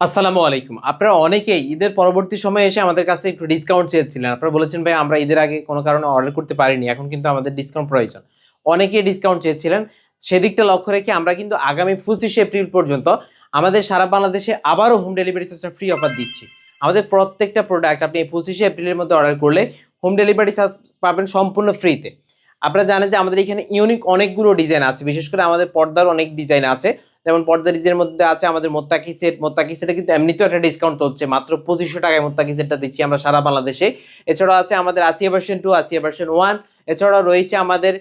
আসসালামু আলাইকুম। আপনারা অনেকেই ঈদের পরবর্তী সময়ে এসে আমাদের কাছে একটু ডিসকাউন্ট চেয়েছিলেন। আপনারা বলেছেন, ভাই, আমরা ঈদের আগে কোনো কারণে অর্ডার করতে পারিনি, এখন কিন্তু আমাদের ডিসকাউন্ট প্রয়োজন। অনেকেই ডিসকাউন্ট চেয়েছিলেন। সেদিকটা লক্ষ্য রেখে আমরা কিন্তু আগামী পঁচিশে এপ্রিল পর্যন্ত আমাদের সারা বাংলাদেশে আবারও home delivery system free offer দিচ্ছি। আমাদের প্রত্যেকটা প্রোডাক্ট আপনি এই পঁচিশে এপ্রিলের মধ্যে অর্ডার করলে হোম ডেলিভারি চার্জ পাবেন সম্পূর্ণ ফ্রিতে আপনারা জানেন যে আমাদের এখানে ইউনিক অনেকগুলো ডিজাইন আছে। বিশেষ করে আমাদের পর্দার অনেক ডিজাইন আছে। যেমন পর্দা ডিজাইনের মধ্যে আছে আমাদের মোত্তাকি সেট। মোত্তাকি সেটে কিন্তু এমনিতেও একটা ডিসকাউন্ট চলছে। মাত্র পঁচিশশো টাকায় মোত্তাকি সেটটা দিচ্ছি আমরা সারা বাংলাদেশে। এছাড়াও আছে আমাদের Asiya version two Asiya version one এছাড়াও রয়েছে আমাদের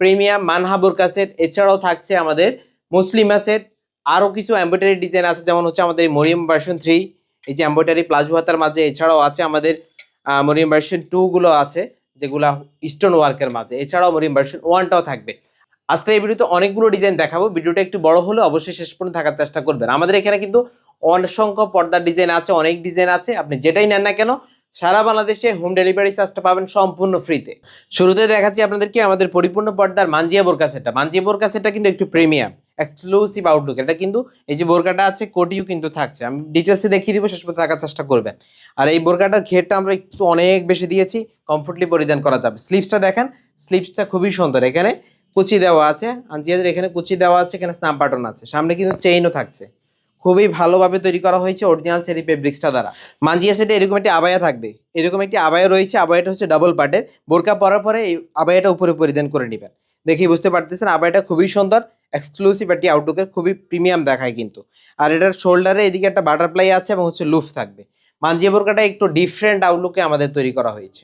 প্রিমিয়াম মানহাবুর কাসেট এছাড়াও থাকছে আমাদের মুসলিমা সেট। আরও কিছু এম্ব্রয়ডারি ডিজাইন আছে, যেমন হচ্ছে আমাদের মরিয়াম ভার্সন থ্রি এই যে এম্ব্রয়ডারি প্লাজো হাতার মাঝে। এছাড়াও আছে আমাদের মরিয়াম ভার্সন টুগুলো আছে, যেগুলা স্টোন ওয়ার্কের মাঝে। এছাড়াও মরিয়াম ভার্সন ওয়ানটাও থাকবে। আজকের এই ভিডিওতে অনেকগুলো ডিজাইন দেখাবো। ভিডিওটা একটু বড় হলে অবশ্যই শেষ পর্যন্ত থাকার চেষ্টা করবেন। আমাদের এখানে কিন্তু অসংখ্য পর্দার ডিজাইন আছে, অনেক ডিজাইন আছে। আপনি যেটাই নেন না কেন, সারা বাংলাদেশে হোম ডেলিভারি চার্জটা পাবেন সম্পূর্ণ ফ্রিতে শুরুতে দেখাচ্ছি আপনাদেরকে আমাদের পরিপূর্ণ পর্দার মানজিয়া বোরকা সেটটা মানজিয়া বোরকা সেটটা কিন্তু একটু প্রিমিয়াম এক্সক্লুসিভ আউটলুক এটা কিন্তু এই যে বোরকাটা আছে, কোটিও কিন্তু থাকছে। আমি ডিটেলসে দেখিয়ে দিব, শেষ পর্যন্ত থাকার চেষ্টা করবেন। আর এই বোরকাটার ঘেরটা আমরা একটু অনেক বেশি দিয়েছি। কমফোর্টলি পরিধান করা যাবে। স্লিপসটা দেখেন স্লিপসটা খুবই সুন্দর। এখানে কুচি দেওয়া আছে। আঞ্জিয়াদের এখানে কুচি দেওয়া আছে, এখানে স্নাপ বাটন আছে। সামনে কিন্তু চেইনও থাকছে। খুবই ভালোভাবে তৈরি করা হয়েছে অরিজিনাল চেরি ফেব্রিক্সটা দ্বারা। মাঞ্জিয়া সেটে এরকম একটি আবায়া থাকবে। এরকম একটি আবায়া রয়েছে। আবায়াটা হচ্ছে ডাবল পার্টের বোরকা পরার পরে এই আবায়াটা উপরে পরিধান করে নেবেন। দেখি বুঝতে পারতেছেন, আবায়াটা খুবই সুন্দর। এক্সক্লুসিভ একটি আউটলুকের খুবই প্রিমিয়াম দেখায় কিন্তু। আর এটার শোল্ডারে এদিকে একটা বাটারফ্লাই আছে এবং হচ্ছে লুফ থাকবে। মাঞ্জিয়া বোরকাটা একটু ডিফারেন্ট আউটলুকে আমাদের তৈরি করা হয়েছে।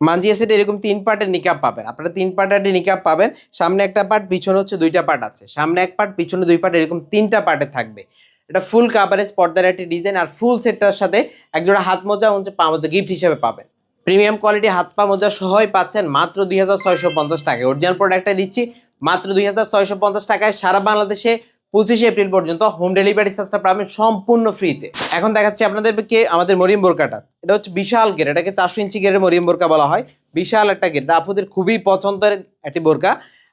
মাঞ্জিয়া সেটে এরকম তিন পার্টের নিকাপ পাবেন। আপনারা তিন পার্টের নিকাপ পাবেন, সামনে একটা পার্ট পিছনে হচ্ছে দুইটা পার্ট আছে। সামনে এক পার্ট পিছনে দুই পার্ট এরকম তিনটা পার্টে থাকবে। এটা ফুল কাভারেজ পর্দার একটি ডিজাইন আর ফুল সেটটার সাথে একজোড়া হাত মোজা হচ্ছে পা মোজা গিফট হিসেবে পাবেন। প্রিমিয়াম কোয়ালিটি হাত পা মোজা সহই পাচ্ছেন মাত্র দুই হাজার ছয়শো পঞ্চাশ টাকায়। অরিজিনাল প্রোডাক্টটা দিচ্ছি, মাত্র দুই হাজার ছয়শো পঞ্চাশ টাকায় সারা বাংলাদেশে পঁচিশে এপ্রিল পর্যন্ত হোম ডেলিভারি চার্জটা পাবেন সম্পূর্ণ ফ্রিতে। এখন দেখাচ্ছি আপনাদেরকে আমাদের মরিয়ম বোরকাটা। এটা হচ্ছে বিশাল গেট, এটাকে চারশো ইঞ্চি গেরের মরিয়ম বোরকা বলা হয়। বিশাল একটা গের এটা আপুদের খুবই পছন্দের একটি বোরকা।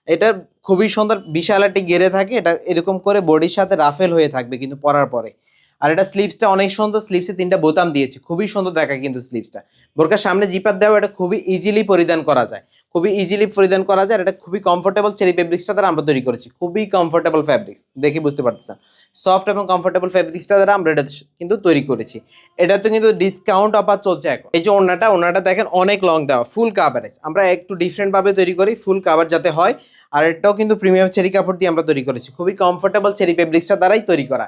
এটা খুবই সুন্দর, বিশাল একটি গেরে থাকে, এটা এরকম করে বডির সাথে রাফেল হয়ে থাকবে কিন্তু পরার পরে। আর এটা স্লিপসটা অনেক সুন্দর স্লিপসে তিনটা বোতাম দিয়েছে, খুবই সুন্দর দেখায় কিন্তু স্লিপসটা বোরকার সামনে জিপার দেওয়া, এটা খুবই ইজিলি পরিধান করা যায়। খুবই ইজিলি পরিধান করা যায় এটা খুবই কমফোর্টেবল চেরি ফেব্রিক্সটা দ্বারা আমরা তৈরি করেছি। খুবই কমফোর্টেবল ফ্যাব্রিক্স দেখে বুঝতে পারতেছেন। সফট এবং কমফোর্টেবল ফ্যাব্রিক্সটা দ্বারা আমরা এটা কিন্তু তৈরি করেছি। এটা তো কিন্তু ডিসকাউন্ট অফার চলছে এখন। এই যে ওনাটা ওনাটা দেখেন অনেক লং দেওয়া ফুল কাভারেজ আমরা একটু ডিফারেন্ট ভাবে তৈরি করি ফুল কাভার যাতে হয়। আর এটাও কিন্তু প্রিমিয়াম চেরি কাপড় দিয়ে আমরা তৈরি করেছি। খুবই কমফোর্টেবল চেরি ফেব্রিক্সটা দ্বারাই তৈরি করা।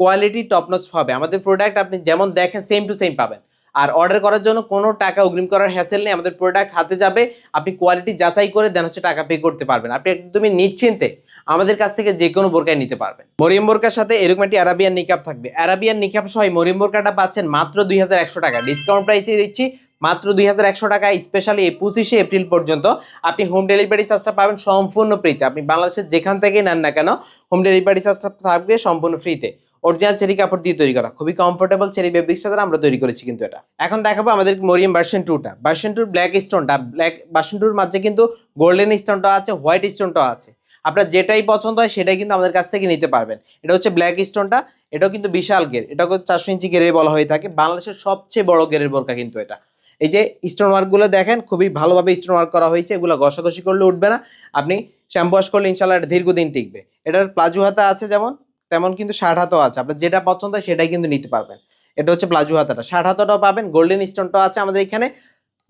কোয়ালিটি টপনচ হবে। আমাদের প্রোডাক্ট আপনি যেমন দেখেন সেম টু সেম পাবেন। আর অর্ডার করার জন্য কোনো টাকা অগ্রিম করার হ্যাসেল নেই, আমাদের প্রোডাক্ট হাতে যাবে, আপনি কোয়ালিটি যাচাই করে দেন হচ্ছে টাকা পে করতে পারবেন। আপনি একদমই নিশ্চিন্তে আমাদের কাছ থেকে যে কোনো বোরকায় নিতে পারবেন। মরিয়ম বোরকার সাথে এরকম একটি অ্যারাবিয়ান নিকাপ থাকবে। অ্যারাবিয়ান নিকাপ সহ এই মরিয়ম বোরকাটা পাচ্ছেন মাত্র দুই হাজার একশো টাকা। ডিসকাউন্ট প্রাইসে দিচ্ছি মাত্র দুই হাজার একশো টাকায় স্পেশালি এই পঁচিশে এপ্রিল পর্যন্ত। আপনি হোম ডেলিভারি চার্জটা পাবেন সম্পূর্ণ ফ্রিতে আপনি বাংলাদেশের যেখান থেকে নেন না কেন হোম ডেলিভারি চার্জটা থাকবে সম্পূর্ণ ফ্রিতে অরিজিনাল চেরি কাপড় দিয়ে তৈরি করা। খুবই কমফোর্টেবল চেরি ফেব্রিক্সটা দ্বারা আমরা তৈরি করেছি কিন্তু এটা। এখন দেখাবো আমাদের মরিয়াম ভার্সন টুটা। ভার্সন টুর ব্ল্যাক স্টোনটা ব্ল্যাক ভার্সন টুর মাঝে কিন্তু গোল্ডেন স্টোনটা আছে হোয়াইট স্টোনটাও আছে। আপনার যেটাই পছন্দ হয় সেটাই কিন্তু আমাদের কাছ থেকে নিতে পারবেন। এটা হচ্ছে ব্ল্যাক স্টোনটা এটাও কিন্তু বিশাল গের এটা চারশো ইঞ্চি গেরে বলা হয়ে থাকে। বাংলাদেশের সবচেয়ে বড় গেরের বোরকা কিন্তু এটা। এই যে স্টোন ওয়ার্কগুলো দেখেন, খুবই ভালোভাবে স্টোন ওয়ার্ক করা হয়েছে। এগুলো ঘষাঘষি করলে উঠবে না। আপনি শ্যাম্পু ওয়াশ করলে ইনশাল্লাহ এটা দীর্ঘদিন টিকবে। এটার প্লাজু হাতা আছে যেমন তেমন কিন্তু ষাট হাতও আছে। আপনার যেটা পছন্দ হয় সেটাই কিন্তু নিতে পারবেন। এটা হচ্ছে প্লাজু হাতাটা। ষাট হাতাটাও পাবেন গোল্ডেন স্টোনটাও আছে আমাদের এখানে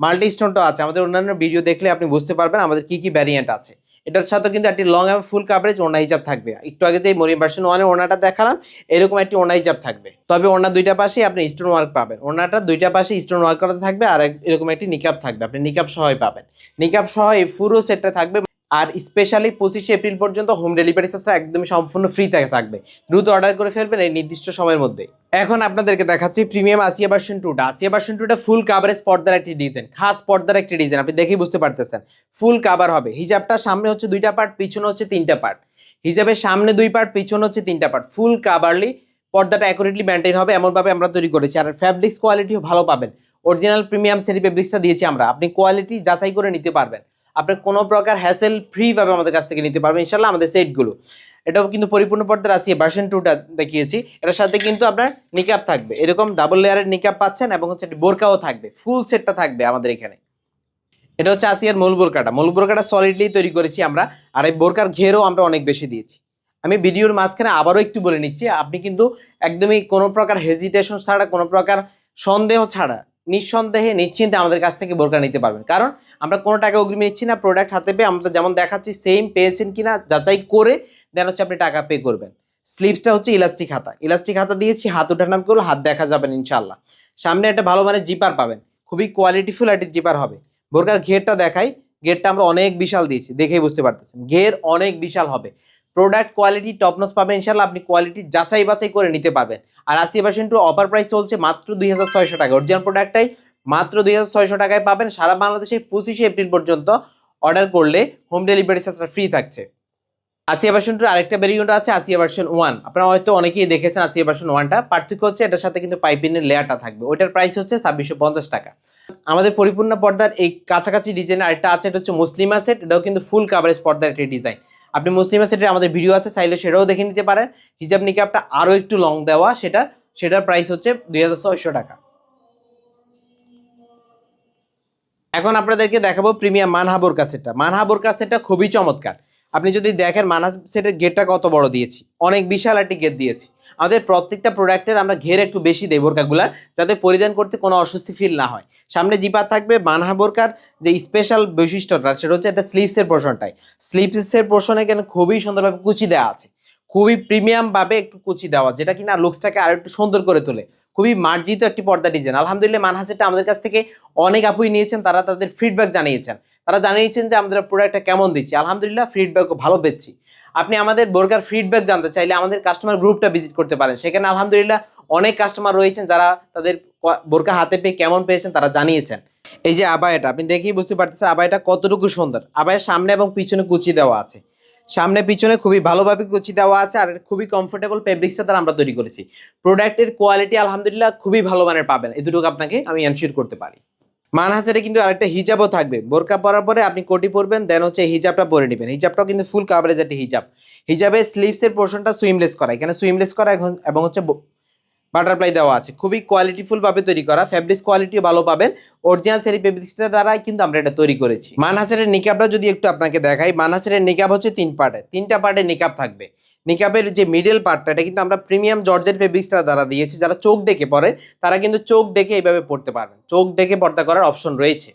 মাল্টি স্টোনটাও আছে। আমাদের অন্যান্য ভিডিও দেখলে আপনি বুঝতে পারবেন আমাদের কি কি ভ্যারিয়েন্ট আছে। এটার সাথে কিন্তু একটি লং এবং ফুল কাভারেজ ওনা হিজাব থাকবে। একটু আগে যে মরিয়াম ভার্সন ওয়ানের ওনাটা দেখালাম, এরকম একটি ওনা হিজাব থাকবে। তবে ওনা দুইটা পাশে আপনি স্টোন ওয়ার্ক পাবেন। ওনাটা দুইটা পাশে স্টোন ওয়ার্ক করা থাকবে আর এরকম একটি নিকাপ থাকবে। আপনি নিকাপ সহই পাবেন। নিকাপ সহ এই পুরো সেটটা থাকবে। আর স্পেশালি পঁচিশে এপ্রিল পর্যন্ত হোম ডেলিভারি চার্জটা একদমই সম্পূর্ণ ফ্রি থেকে থাকবে। দ্রুত অর্ডার করে ফেলবেন এই নির্দিষ্ট সময়ের মধ্যে এখন আপনাদেরকে দেখাচ্ছি প্রিমিয়াম আসিয়া ভার্সন টুটা আসিয়া ভার্সন টুটা ফুল কাভারেজ পর্দার একটি ডিজাইন খাস পর্দার একটি ডিজাইন আপনি দেখেই বুঝতে পারতেছেন ফুল কাভার হবে। হিজাবটা সামনে হচ্ছে দুইটা পার্ট পিছনে হচ্ছে তিনটা পার্ট হিজাবের সামনে দুই পার্ট পিছনে হচ্ছে তিনটা পার্ট ফুল কাভারলি পর্দাটা অ্যাকুরেটলি মেনটেন হবে, এমনভাবে আমরা তৈরি করেছি। আর ফ্যাব্রিক্স কোয়ালিটিও ভালো পাবেন। অরিজিনাল প্রিমিয়াম চেরি ফেব্রিক্সটা দিয়েছি আমরা। আপনি কোয়ালিটি যাচাই করে নিতে পারবেন। আপনি কোনো প্রকার হ্যাসেল ফ্রি ভাবে আমাদের কাছ থেকে নিতে পারবেন। ইনশাল্লাহ আমাদের সেটগুলো এটাও কিন্তু পরিপূর্ণ পর্দার আসি ভার্সন টুটা দেখিয়েছি। এটার সাথে কিন্তু আপনার নিকাপ থাকবে। এরকম ডাবল লেয়ারের নিকাপ পাচ্ছেন এবং হচ্ছে বোরকাও থাকবে। ফুল সেটটা থাকবে আমাদের এখানে। এটা হচ্ছে আসিয়ার মূল বোরকাটা। মূল বোরকাটা সলিডলি তৈরি করেছি আমরা। আর এই বোরকার ঘেরও আমরা অনেক বেশি দিয়েছি। আমি ভিডিওর মাঝখানে আবারও একটু বলে নিচ্ছি, আপনি কিন্তু একদমই কোনো প্রকার হেজিটেশন ছাড়া, কোনো প্রকার সন্দেহ ছাড়া নিঃসন্দেহে, নিশ্চিন্তে আমাদের কাছ থেকে বোরকা নিতে পারবেন। কারণ আমরা কোনো টাকা অগ্রিম নিচ্ছি না প্রোডাক্ট হাতে পেয়ে আমরা যেমন দেখাচ্ছি সেম পেয়েছেন কিনা, যাচাই করে দেন হচ্ছে আপনি টাকা পে করবেন। স্লিপসটা হচ্ছে ইলাস্টিক হাতা। ইলাস্টিক হাতা দিয়েছি, হাত ওঠার নাম করলে, হাত দেখা যাবেন ইনশাল্লাহ সামনে একটা ভালো মানের জিপার পাবেন। খুবই কোয়ালিটিফুল একটি জিপার হবে। বোরকার ঘেরটা দেখাই, ঘেরটা আমরা অনেক বিশাল দিয়েছি, দেখেই বুঝতে পারতেছেন। ঘের অনেক বিশাল হবে। প্রোডাক্ট কোয়ালিটি টপনস পাবেন ইনশাল্লাহ আপনি কোয়ালিটি যাচাই বাছাই করে নিতে পারবেন। আর আশি পার্সেন্ট অফার প্রাইস চলছে মাত্র দুই হাজার ছয়শো টাকা অরিজিনাল প্রোডাক্টটাই মাত্র দুই হাজার ছয়শো টাকায় পাবেন। সারা বাংলাদেশে পঁচিশে এপ্রিল পর্যন্ত অর্ডার করলে হোম ডেলিভারি চার্জটা ফ্রি থাকছে। আসিয়া টুর আরেকটা ভেরিয়েন্ট আছে আসিয়া ভার্সন ওয়ান আপনারা হয়তো অনেকেই দেখেছেন আসিয়া ভার্সন ওয়ানটা পার্থক্য হচ্ছে এটার সাথে কিন্তু পাইপিনের লেয়ারটা থাকবে। ওইটার প্রাইস হচ্ছে ছাব্বিশশো পঞ্চাশ টাকা। আমাদের পরিপূর্ণ পর্দার এই কাছাকাছি ডিজাইন আরেকটা আছে এটা হচ্ছে মুসলিমা সেট এটাও কিন্তু ফুল কাভারেজ পর্দার একটি ডিজাইন আপনি মুসলিমা সেটের আমাদের ভিডিও আছে, চাইলে সেটাও দেখে নিতে পারেন। হিজাব নিকাবটা আরও একটু লং দেওয়া, সেটা, সেটার প্রাইস হচ্ছে দুই হাজার ছয়শো টাকা। এখন আপনাদেরকে দেখাবো প্রিমিয়াম মানহা বোরকা সেটটা মানহা সেটটা খুবই চমৎকার। আপনি যদি দেখেন মানহা সেটের গেটটা কত বড় দিয়েছি? অনেক বিশাল একটি গেট দিয়েছি। আমাদের প্রত্যেকটা প্রোডাক্টের আমরা ঘের একটু বেশি দেই বোরকাগুলার যাতে পরিধান করতে কোনো অস্বস্তি ফিল না হয়। সামনে জিপার থাকবে মানহা বোরকার যে স্পেশাল বৈশিষ্ট্যটা, সেটা হচ্ছে একটা স্লিভসের পোর্শনটাই স্লিভসের পোর্শনে কেন খুবই সুন্দরভাবে কুচি দেওয়া আছে। খুবই প্রিমিয়ামভাবে একটু কুচি দেওয়া যেটা কিনা লুকসটাকে আরও একটু সুন্দর করে তোলে। খুবই মার্জিত একটি পর্দা ডিজাইন আলহামদুলিল্লাহ মানহাসেটা আমাদের কাছ থেকে অনেক আপুই নিয়েছেন, তারা তাদের ফিডব্যাক জানিয়েছেন। তারা জানিয়েছেন যে আমাদের প্রোডাক্টটা কেমন দিচ্ছি। আলহামদুলিল্লাহ ফিডব্যাকও ভালো পেয়েছি। আপনি আমাদের বোরকার ফিডব্যাক জানতে চাইলে আমাদের কাস্টমার গ্রুপটা ভিজিট করতে পারেন। সেখানে আলহামদুলিল্লাহ অনেক কাস্টমার রয়েছেন যারা তাদের বোরকা হাতে পেয়ে কেমন পেয়েছেন তারা জানিয়েছেন। এই যে আবায়াটা আপনি দেখেই বুঝতে পারতেছেন আবায়াটা কতটুকু সুন্দর। আবায়ের সামনে এবং পিছনে কুচি দেওয়া আছে। সামনে পিছনে খুবই ভালোভাবে কুচি দেওয়া আছে আর খুবই কমফোর্টেবল ফেব্রিক্সটা তারা আমরা তৈরি করেছি। প্রোডাক্টের কোয়ালিটি আলহামদুলিল্লাহ খুবই ভালো মানের পাবেন। এটুকু আপনাকে আমি এনশিওর করতে পারি। মানহাসেরে কিন্তু আরেকটা হিজাবও থাকবে। বোরকা পরার পরে আপনি কোটি পরবেন দেন হচ্ছে হিজাবটা পরে নেবেন। হিজাবটাও কিন্তু ফুল কাভারেজ একটি হিজাব। হিজাবের স্লিভসের পোর্শনটা সুইমলেস করা। এখানে সুইমলেস করা এখন এবং হচ্ছে বাটারফ্লাই দেওয়া আছে। খুবই কোয়ালিটিফুল ভাবে তৈরি করা। ফ্যাব্রিক্স কোয়ালিটিও ভালো পাবেন। অরিজিনাল সেরি ফেব্রিক্সটা দ্বারাই কিন্তু আমরা এটা তৈরি করেছি। মানহাসের নিকাবটা যদি একটু আপনাকে দেখাই, মানহাসের নিকাব হচ্ছে তিন পার্টে তিনটা পার্টে নিকাব থাকবে। নিকাবের যে মিডল পার্টটা এটা কিন্তু আমরা প্রিমিয়াম জর্জেট ফেব্রিক্সটা দ্বারা দিয়েছি। যারা চোখ ডেকে পরে তারা কিন্তু চোখ ডেকে এইভাবে পড়তে পারবেন। চোখ ডেকে পর্দা করার অপশন রয়েছে।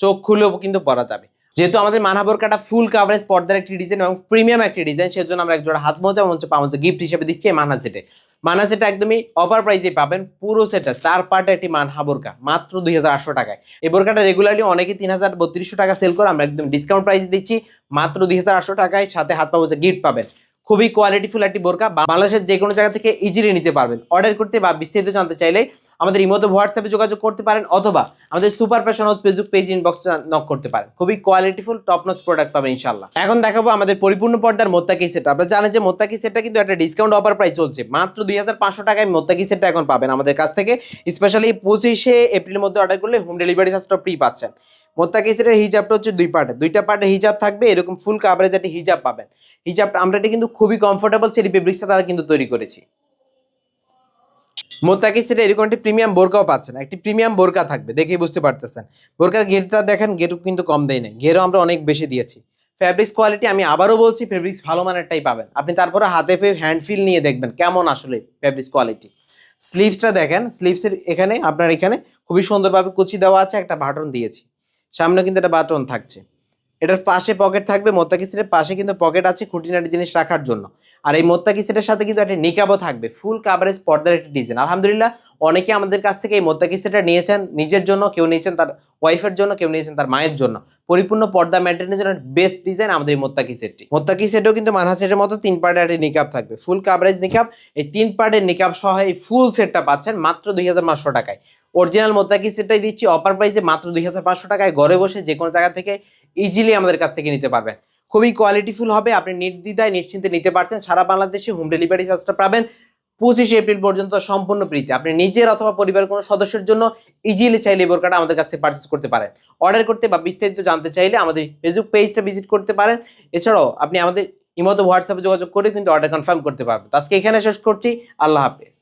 চোখ খুলেও কিন্তু পরা যাবে। যেহেতু আমাদের মানহাবর কাটা ফুল কাভারেজ পর্দার একটি ডিজাইন এবং প্রিমিয়াম একটি ডিজাইন সেজন্য আমরা একজোড়া হাত মোজা এবং হচ্ছে গিফট হিসেবে দিচ্ছি এই মানহা সেটে মানহা সেটা একদমই অফার প্রাইসে পাবেন। পুরো সেটটা চার পার্টে একটি মানহা বোরকা মাত্র দুই হাজার আটশো টাকায়। এই বোরকাটা রেগুলারলি অনেকে তিন হাজার বত্রিশশো টাকা সেল করে, আমরা একদম ডিসকাউন্ট প্রাইস দিচ্ছি। মাত্র দুই হাজার আটশো টাকায় সাথে হাত পা মোজা গিফট পাবেন। খুবই কোয়ালিটিফুল একটি বোরকা বাংলাদেশের যে কোনো জায়গা থেকে ইজিলি নিতে পারবেন। অর্ডার করতে বা বিস্তারিত জানতে চাইলে আমাদের ইমোতে, হোয়াটসঅ্যাপে যোগাযোগ করতে পারেন অথবা আমাদের super fashion house Facebook page inbox knock করতে পারেন। খুবই কোয়ালিটিফুল টপ নচ প্রোডাক্ট পাবেন ইনশাল্লাহ এখন দেখাবো আমাদের পরিপূর্ণ পর্দার মোত্তাকি সেট আপনারা জানেন যে মোত্তাকি সেটটা কিন্তু একটা ডিসকাউন্ট অফার প্রাইস চলছে। মাত্র দুই হাজার পাঁচশো টাকায় মোত্তাকি সেটটা এখন পাবেন আমাদের কাছ থেকে। স্পেশালি পঁচিশে এপ্রিলের মধ্যে অর্ডার করলে হোম ডেলিভারি চার্জটা ফ্রি পাচ্ছেন। মোত্তাকি সেটের হিজাবটা হচ্ছে দুই পার্টে। দুইটা পার্টে হিজাব থাকবে, এরকম ফুল কাভারেজ একটা হিজাব পাবেন। হিজাবটা, আমরা এটা কিন্তু খুবই কমফোর্টেবল সেটি ফেব্রিক্সটা তারা কিন্তু তৈরি করেছি। মোত্তাকি সেটা এরকম একটি প্রিমিয়াম বোরকাও পাচ্ছেন। একটি প্রিমিয়াম বোরকা থাকবে, দেখেই বুঝতে পারতেছেন। বোরকার ঘেরটা দেখেন, ঘেরও কিন্তু কম দেয় নাই। ঘেরও আমরা অনেক বেশি দিয়েছি। ফ্যাব্রিক্স কোয়ালিটি আমি আবারও বলছি ফেব্রিক্স ভালো মানেরটাই পাবেন। আপনি তারপরে হাতে পেয়ে হ্যান্ড ফিল নিয়ে দেখবেন কেমন আসলে ফ্যাব্রিক্স কোয়ালিটি স্লিভসটা দেখেন স্লিভসের এখানে, আপনার এখানে খুবই সুন্দরভাবে কুচি দেওয়া আছে, একটা বাটন দিয়েছি। সামনে কিন্তু একটা বাটন থাকছে। এটার পাশে পকেট থাকবে মোত্তাকি সেটের পাশে কিন্তু পকেট আছে খুঁটিনাটি জিনিস রাখার জন্য। আর এই মোত্তাকি সেটের সাথে কিন্তু একটা নিকাবও থাকবে ফুল কাভারেজ পর্দার একটি ডিজাইন আলহামদুলিল্লাহ, অনেকে আমাদের কাছ থেকে এই মোত্তাকি সেটটা নিয়েছেন, নিজের জন্য কেউ নিয়েছেন তার ওয়াইফের জন্য, কেউ নিয়েছেন তার মায়ের জন্য। পরিপূর্ণ পর্দা মেনটেনের জন্য বেস্ট ডিজাইন আমাদের এই মোত্তাকি সেটটি মোত্তাকি সেটও কিন্তু মানহা সেটের মতো তিন পার্টের একটি নিকাব থাকবে ফুল কাভারেজ নিকাব এই তিন পার্টের নিকাব সহ এই ফুল সেটটা পাচ্ছেন মাত্র দুই হাজার পাঁচশো টাকায়। অরিজিনাল মোত্তাকি সেটটাই দিচ্ছি। অফার প্রাইসে মাত্র দুই হাজার পাঁচশো টাকায় ঘরে বসে যে কোনো জায়গা থেকে ইজিলি আমাদের কাছ থেকে নিতে পারবেন। খুবই কোয়ালিটিফুল হবে, আপনি নির্দ্বিধায়, নিশ্চিন্তে নিতে পারছেন। সারা বাংলাদেশে হোম ডেলিভারি চার্জটা পাবেন পঁচিশে এপ্রিল পর্যন্ত সম্পূর্ণ ফ্রিতে আপনি নিজের অথবা পরিবারের কোনো সদস্যের জন্য ইজিলি চাইলে এই বোরকাটা আমাদের কাছ থেকে পারচেস করতে পারেন। অর্ডার করতে বা বিস্তারিত জানতে চাইলে আমাদের ফেসবুক পেজটা ভিজিট করতে পারেন। এছাড়াও আপনি আমাদের ইমতো হোয়াটসঅ্যাপে যোগাযোগ করে কিন্তু অর্ডার কনফার্ম করতে পারবেন। আজকে এখানে শেষ করছি। আল্লাহ হাফেজ।